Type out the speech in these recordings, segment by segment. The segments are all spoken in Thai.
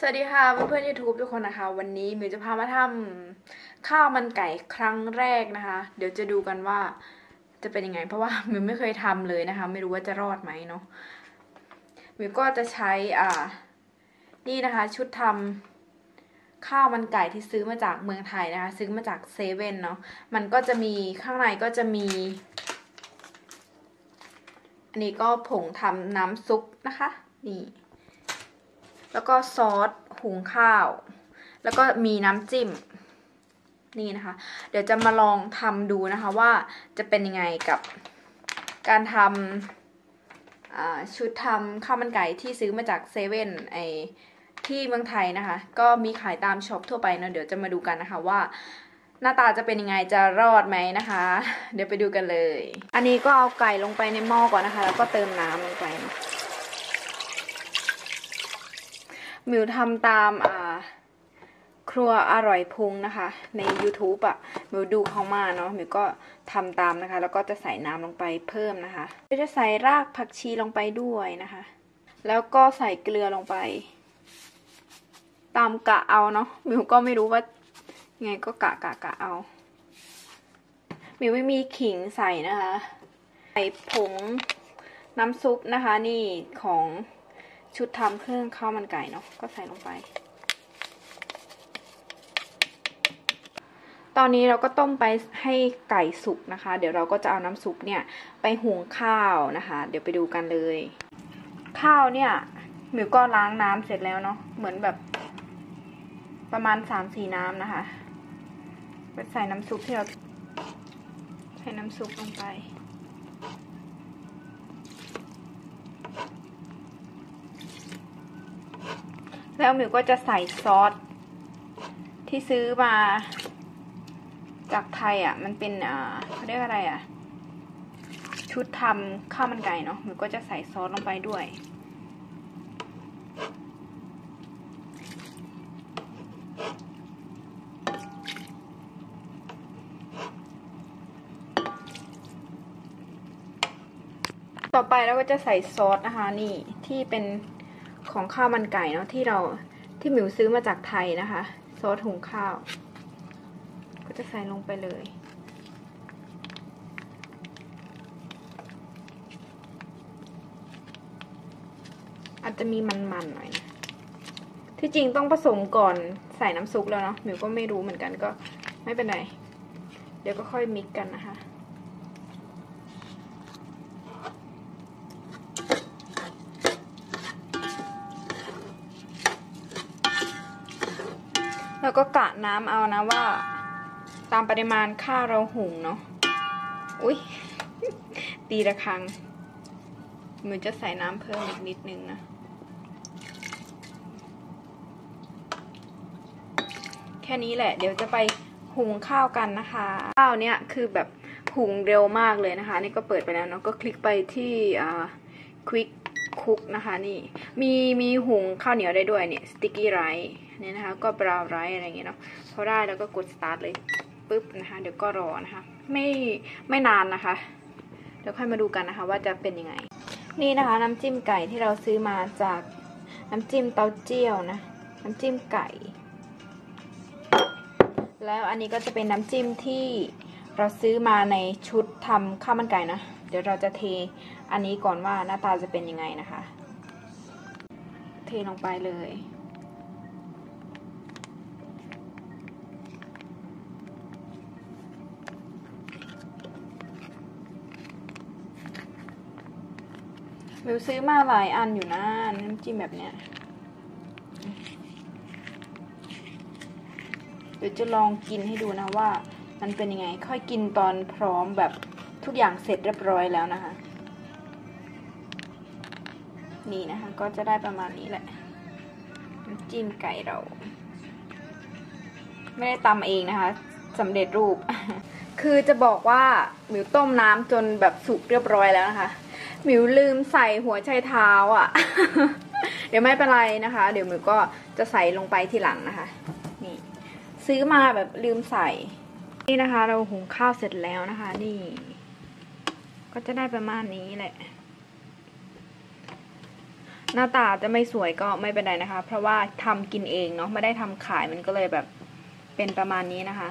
สวัสดีค่ะเพื่อนๆ YouTube ทุกคนนะคะ วันนี้มิวจะพามาทำข้าวมันไก่ครั้งแรกนะคะ เดี๋ยวจะดูกันว่าจะเป็นยังไง เพราะว่ามิวไม่เคยทำเลยนะคะ ไม่รู้ว่าจะรอดไหมเนาะมิวก็จะใช้อ่านี่นะคะ ชุดทำข้าวมันไก่ที่ซื้อมาจากเมืองไทยนะคะ ซื้อมาจากเซเว่นเนาะมันก็จะมีข้างในก็จะมี อันนี้ก็ผงทำน้ำซุปนะคะ นี่ แล้วก็ซอสหุงข้าว แล้วก็มีน้ำจิ้ม นี่นะคะ เดี๋ยวจะมาลองทำดูนะคะว่าจะเป็นยังไงกับการทำอ่าชุดทำข้าวมันไก่ที่ซื้อมาจากเซเว่นไอที่เมืองไทยนะคะ ก็มีขายตามช็อปทั่วไปเนะเดี๋ยวจะมาดูกันนะคะว่า หน้าตาจะเป็นยังไงจะรอดไหมนะคะ เดี๋ยวไปดูกันเลย อันนี้ก็เอาไก่ลงไปในหม้อก่อนนะคะ แล้วก็เติมน้ำลงไปมิวทำตามอ่าครัวอร่อยพุงนะคะ ใน YouTube อะ่ะมิวดูเขามาเนาะมิวก็ทำตามนะคะ แล้วก็จะใส่น้ำลงไปเพิ่มนะคะมิวจะใส่รากผักชีลงไปด้วยนะคะ แล้วก็ใส่เกลือลงไป ตามกะเอาเนาะมิวก็ไม่รู้ว่า ไงก็กะกะกะเอามิวไม่มีขิงใส่นะคะ ใส่ผงน้ำซุปนะคะนี่ของชุดทำเครื่องข้าวมันไก่เนาะก็ใส่ลงไป ตอนนี้เราก็ต้มไปให้ไก่สุกนะคะ เดี๋ยวเราก็จะเอาน้ำซุปเนี่ยไปหุงข้าวนะคะ เดี๋ยวไปดูกันเลย ข้าวเนี่ยหมิวก็ล้างน้ำเสร็จแล้วเนาะเหมือนแบบประมาณสามสี่น้ำนะคะ ไปใส่น้ำซุปที่เราใส่น้ำซุปลงไป แล้วหมิวก็จะใส่ซอสที่ซื้อมาจากไทยอะ มันเป็นอ่าเขาเรียกอะไรอะ ชุดทำข้าวมันไก่เนาะหมิวก็จะใส่ซอสลงไปด้วย ต่อไปเราก็จะใส่ซอสนะคะนี่ที่เป็นของข้าวมันไก่เนาะที่เราที่หมิวซื้อมาจากไทยนะคะ ซอสหุงข้าว ก็จะใส่ลงไปเลย อาจจะมีมันๆหน่อยนะที่จริงต้องผสมก่อนใส่น้ำซุปแล้วเนาะหมิวก็ไม่รู้เหมือนกันก็ไม่เป็นไร เดี๋ยวก็ค่อยมิกกันนะคะ ก็กะน้ำเอานะว่า ตามปริมาณข้าวเราหุงเนาะอุ้ยตีระคังเหมือนจะใส่น้ำเพิ่มอีกนิดนึงนะแค่นี้แหละ เดี๋ยวจะไปหุงข้าวกันนะคะ ข้าวเนี้ยคือแบบหุงเร็วมากเลยนะคะ นี่ก็เปิดไปแล้วเนาะก็คลิกไปที่อ่า quick cook นะคะนี่ มีมีหุงข้าวเหนียวได้ด้วยเนี่ย sticky rice เนี่ยนะคะ ก็ brown rice อะไรอย่างเงี้ยเนาะพอได้แล้วก็กด start เลยปุ๊บนะคะ เดี๋ยวก็รอนะคะ ไม่ไม่นานนะคะ เดี๋ยวค่อยมาดูกันนะคะ ว่าจะเป็นยังไง นี่นะคะ น้ำจิ้มไก่ที่เราซื้อมาจากน้ำจิ้มเต้าเจี้ยวนะ น้ำจิ้มไก่ แล้วอันนี้ก็จะเป็นน้ำจิ้มที่เราซื้อมาในชุดทำข้าวมันไก่นะ เดี๋ยวเราจะเทอันนี้ก่อนว่าหน้าตาจะเป็นยังไงนะคะ เทลงไปเลย มิวซื้อมาหลายอันอยู่นะน้ำจิ้มแบบเนี้ยเดี๋ยวจะลองกินให้ดูนะว่า มันเป็นยังไง ค่อยกินตอนพร้อมแบบทุกอย่างเสร็จเรียบร้อยแล้วนะคะ นี่นะคะ ก็จะได้ประมาณนี้แหละน้ำจิ้มไก่เรา ไม่ได้ตำเองนะคะสำเร็จรูป คือจะบอกว่าหมิวต้มน้ำจนแบบสุกเรียบร้อยแล้วนะคะ มิวลืมใส่หัวไชเท้าอะ่ะ เดี๋ยวไม่เป็นไรนะคะ เดี๋ยวหมิวก็จะใส่ลงไปทีหลังนะคะ นี่ ซื้อมาแบบลืมใส่ นี่นะคะ เราหุงข้าวเสร็จแล้วนะคะ นี่ ก็จะได้ประมาณนี้แหละ หน้าตาจะไม่สวยก็ไม่เป็นไรนะคะ เพราะว่าทำกินเองเนาะไม่ได้ทำขายมันก็เลยแบบเป็นประมาณนี้นะคะ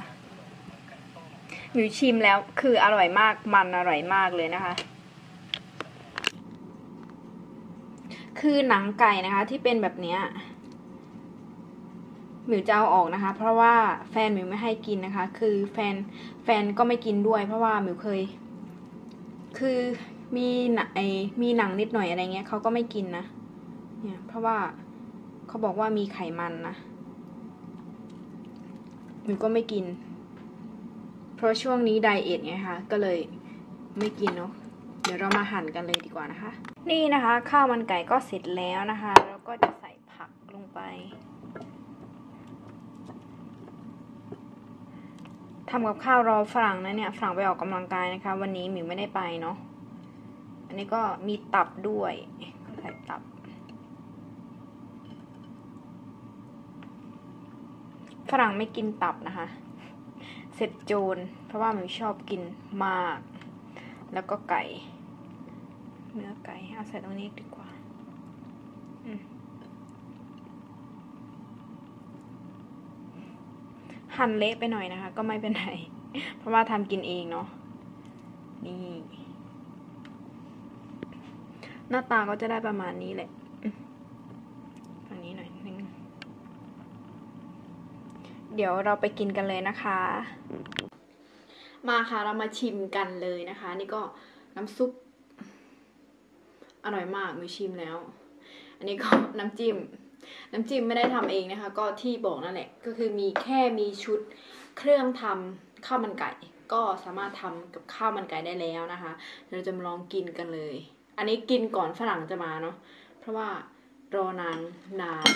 หมิวชิมแล้วคืออร่อยมากมันอร่อยมากเลยนะคะ คือหนังไก่นะคะ ที่เป็นแบบเนี้ยหมิวจะเอาออกนะคะ เพราะว่าแฟนหมิวไม่ให้กินนะคะ คือแฟนแฟนก็ไม่กินด้วย เพราะว่าหมิวเคย คือมีหนังไอมีหนังนิดหน่อยอะไรเงี้ยเขาก็ไม่กินนะเนี่ยเพราะว่าเขาบอกว่ามีไขมันนะหมิวก็ไม่กิน เพราะช่วงนี้ไดเอทไงคะก็เลยไม่กินเนาะ เดี๋ยวเรามาหั่นกันเลยดีกว่านะคะ นี่นะคะ ข้าวมันไก่ก็เสร็จแล้วนะคะ แล้วก็จะใส่ผักลงไปทำกับข้าวรอฝรั่งนะเนี่ยฝรั่งไปออกกำลังกายนะคะ วันนี้หมิวไม่ได้ไปเนาะอันนี้ก็มีตับด้วยใส่ตับ ฝรั่งไม่กินตับนะคะ เสร็จโจรเพราะว่าหมิวชอบกินมาก แล้วก็ไก่ เนื้อไก่เอาใส่ตรงนี้ดีกว่าหั่นเละไปหน่อยนะคะ ก็ไม่เป็นไรเพราะว่าทำกินเองเนาะนี่ หน้าตาก็จะได้ประมาณนี้แหละอืมฝั่งนี้หน่อยนึงเดี๋ยวเราไปกินกันเลยนะคะ มาค่ะเรามาชิมกันเลยนะคะ นี่ก็น้ำซุป อร่อยมากมิวชิมแล้ว อันนี้ก็น้ำจิ้ม น้ำจิ้มไม่ได้ทำเองนะคะ ก็ที่บอกนั่นแหละ ก็คือมีแค่มีชุดเครื่องทำข้าวมันไก่ ก็สามารถทำกับข้าวมันไก่ได้แล้วนะคะ เราจะมาลองกินกันเลย อันนี้กินก่อนฝรั่งจะมาเนาะ เพราะว่ารอนานนาน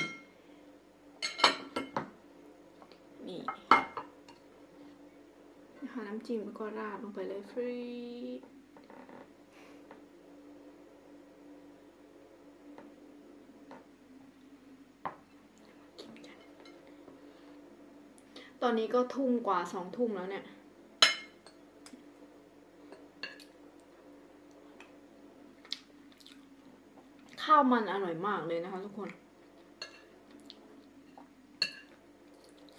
นี่นะคะน้ำจิ้มก็ราดลงไปเลยฟรีกินกัน ตอนนี้ก็ทุ่มกว่าสองทุ่มแล้วเนี่ย ข้าวมันอร่อยมากเลยนะคะทุกคน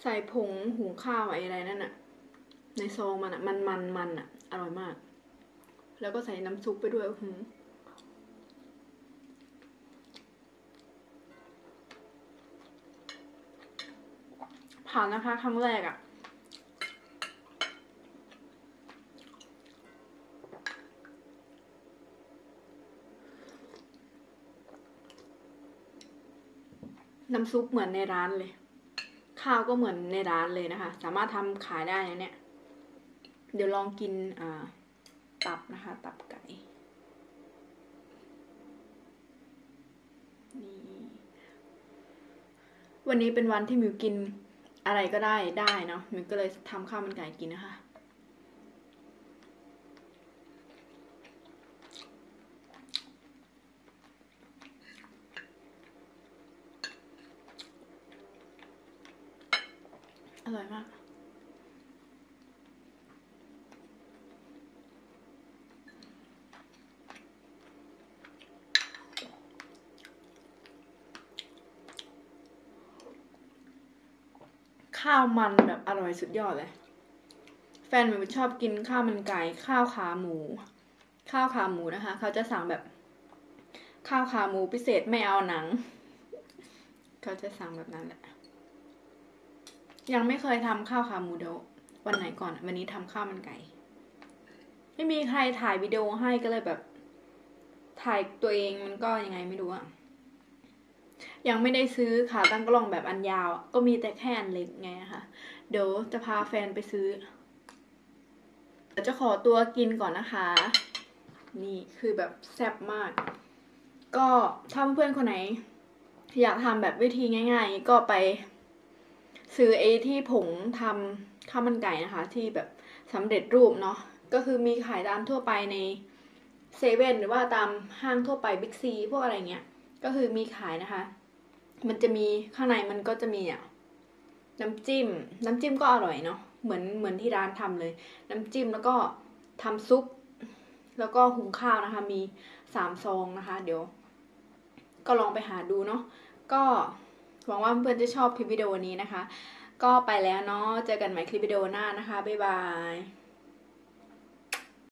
ใส่ผงหุงข้าวอะไรนั่นอะในซองมันอะมันมันมันอะอร่อยมาก แล้วก็ใส่น้ำซุปไปด้วยหือ ผ่านนะคะ ครั้งแรกอะน้ำซุปเหมือนในร้านเลย ข้าวก็เหมือนในร้านเลยนะคะ สามารถทำขายได้นะเนี่ย เดี๋ยวลองกินอ่าตับนะคะ ตับไก่นี่วันนี้เป็นวันที่มิวกิน อะไรก็ได้ได้เนาะมันก็เลยทำข้าวมันไก่กินนะคะอร่อยมาก ข้าวมันแบบอร่อยสุดยอดเลย แฟนหนูชอบกินข้าวมันไก่ ข้าวขาหมู ข้าวขาหมูนะคะ เขาจะสั่งแบบ ข้าวขาหมูพิเศษไม่เอาหนัง เขาจะสั่งแบบนั้นแหละ ยังไม่เคยทำข้าวขาหมูเดี๋ยววันไหนก่อน วันนี้ทำข้าวมันไก่ ไม่มีใครถ่ายวิดีโอให้ก็เลยแบบ ถ่ายตัวเองมันก็ยังไงไม่รู้อะ ยังไม่ได้ซื้อขาตั้งกล้องแบบอันยาวอะก็มีแต่แค่อันเล็กไงนะคะเดี๋ยวจะพาแฟนไปซื้อเดี๋ยวจะขอตัวกินก่อนนะคะ นี่คือแบบแซ่บมาก ก็ถ้าเพื่อนคนไหน อยากทำแบบวิธีง่าย ๆ ก็ไปซื้อไอ้ที่ผงทำข้าวมันไก่นะคะ ที่แบบสำเร็จรูปเนาะก็คือมีขายตามทั่วไปในเซเว่นหรือว่าตามห้างทั่วไปบิ๊กซีพวกอะไรเงี้ย ก็คือมีขายนะคะ มันจะมีข้างในมันก็จะมีอะน้ำจิ้ม น้ำจิ้มก็อร่อยเนาะเหมือนเหมือนที่ร้านทำเลย น้ำจิ้มแล้วก็ทำซุป แล้วก็หุงข้าวนะคะ มีสามซองนะคะ เดี๋ยว ก็ลองไปหาดูเนาะก็หวังว่าเพื่อนจะชอบคลิปวิดีโอนี้นะคะ ก็ไปแล้วเนาะเจอกันใหม่คลิปวิดีโอหน้านะคะบ๊ายบาย